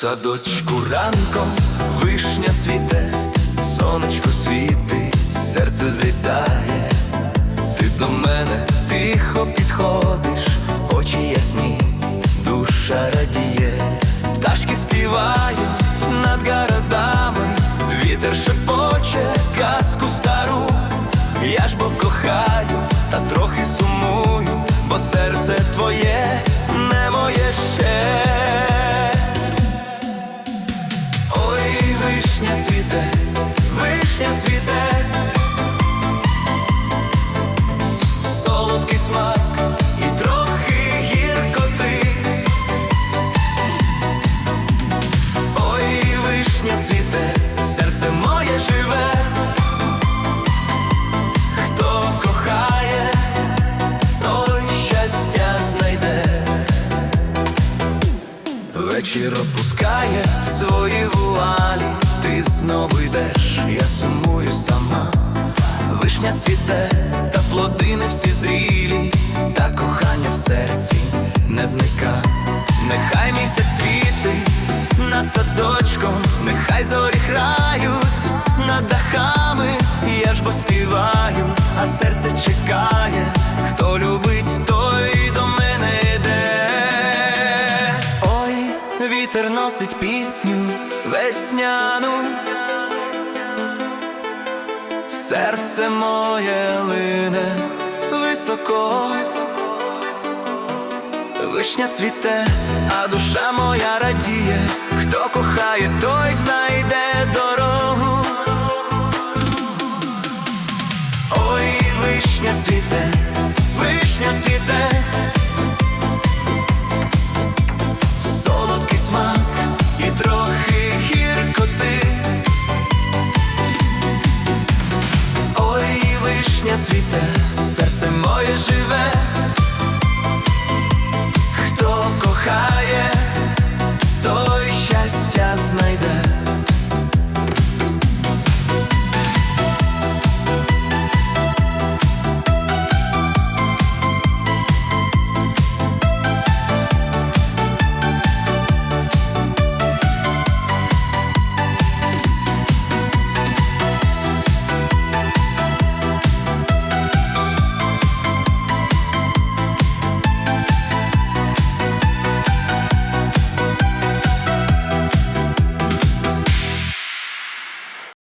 садочку ранком вишня цвіте, сонечко світить, серце злітає, ти до мене тихо підходиш, очі ясні, душа радіє, пташки співають над городами, вітер шепоче казку стару, я ж бо кохаю, та трохи сумую, бо серце твоє цвіте, вишня цвіте, солодкий смак і трохи гіркоти. Ой, вишня цвіте, серце моє живе, хто кохає, той щастя знайде. Вечір опускає свої вуалі, ти знову йдеш, я сумую сама. Вишня цвіте, та плоди не всі зрілі, та кохання в серці не зника. Нехай місяць світить над садочком, нехай зорі грають над дахами, я ж бо співаю, а серце вітер носить пісню весняну, серце моє лине високо, вишня цвіте, а душа моя радіє, хто кохає, той цвіте, серце моє живе, хто кохає.